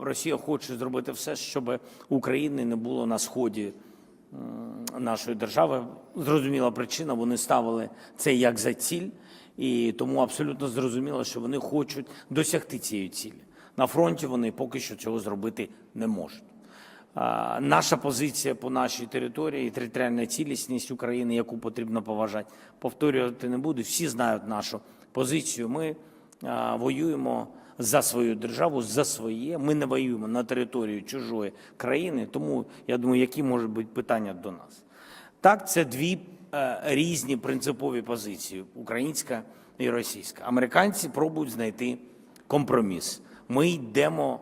Росія хоче зробити все, щоб України не було на сході нашої держави. Зрозуміла причина, вони ставили це як за ціль, і тому абсолютно зрозуміло, що вони хочуть досягти цієї цілі. На фронті вони поки що цього зробити не можуть. Наша позиція по нашій території, територіальна цілісність України, яку потрібно поважати, повторювати не буду. Всі знають нашу позицію. Ми воюємо за свою державу, за своє. Ми не воюємо на території чужої країни. Тому я думаю, які можуть бути питання до нас. Так, це дві е, різні принципові позиції: українська і російська. Американці пробують знайти компроміс. Ми йдемо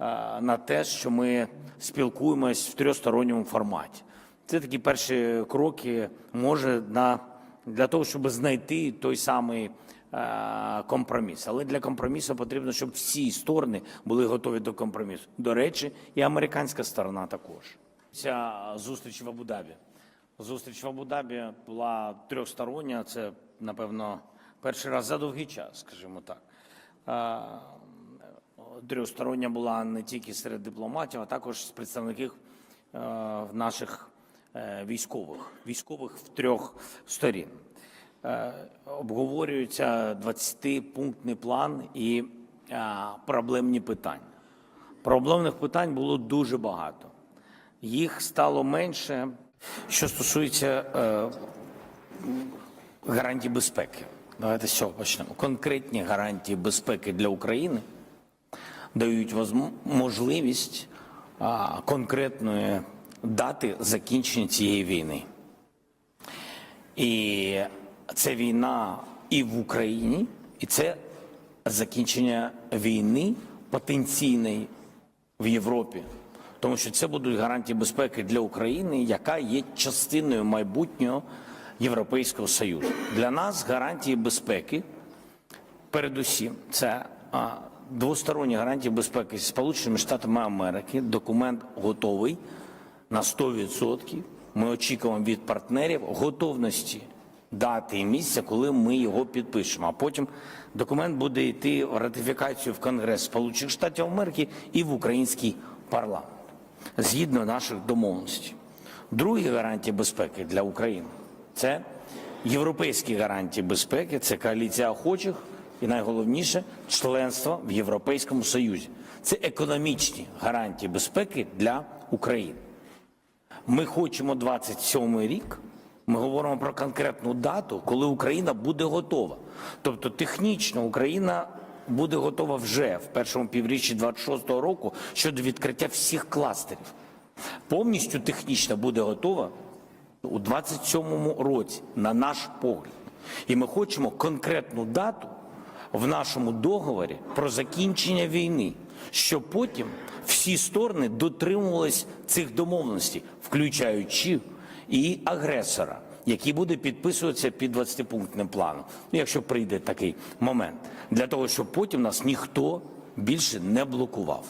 е, на те, що ми спілкуємось в трьохсторонньому форматі. Це такі перші кроки, може, на, для того, щоб знайти той самий компроміс. Але для компромісу потрібно, щоб всі сторони були готові до компромісу. До речі, і американська сторона також. Ця зустріч в Абу-Дабі. Зустріч в Абу-Дабі була трьохстороння. Це, напевно, перший раз за довгий час, скажімо так. Е, трьохстороння була не тільки серед дипломатів, а також з представників е, наших е, військових, військових в трьох сторін. Е, Обговорюється 20-пунктний план і е, проблемні питання. Проблемних питань було дуже багато. Їх стало менше. Що стосується е, гарантій безпеки, давайте з цього почнемо. Конкретні гарантії безпеки для України дають можливість конкретної дати закінчення цієї війни. І це війна і в Україні, і це закінчення війни потенційної в Європі. Тому що це будуть гарантії безпеки для України, яка є частиною майбутнього Європейського Союзу. Для нас гарантії безпеки Передусім, це двосторонні гарантії безпеки зі Сполученими Штатами Америки. Документ готовий на 100%. Ми очікуємо від партнерів готовності дати і місця, коли ми його підпишемо. А потім документ буде йти в ратифікацію в Конгрес Сполучених Штатів Америки і в український парламент згідно наших домовленостей. Другі гарантії безпеки для України це європейські гарантії безпеки, це коаліція охочих і найголовніше членство в Європейському Союзі. Це економічні гарантії безпеки для України. Ми хочемо 27 рік. Ми говоримо про конкретну дату, коли Україна буде готова. Тобто технічно Україна буде готова вже в першому півріччі 26-го року щодо відкриття всіх кластерів. Повністю технічно буде готова у 27-му році, на наш погляд. І ми хочемо конкретну дату в нашому договорі про закінчення війни, щоб потім всі сторони дотримувались цих домовленостей, включаючи і агресора, який буде підписуватися під 20-пунктним планом, ну, якщо прийде такий момент, для того, щоб потім нас ніхто більше не блокував.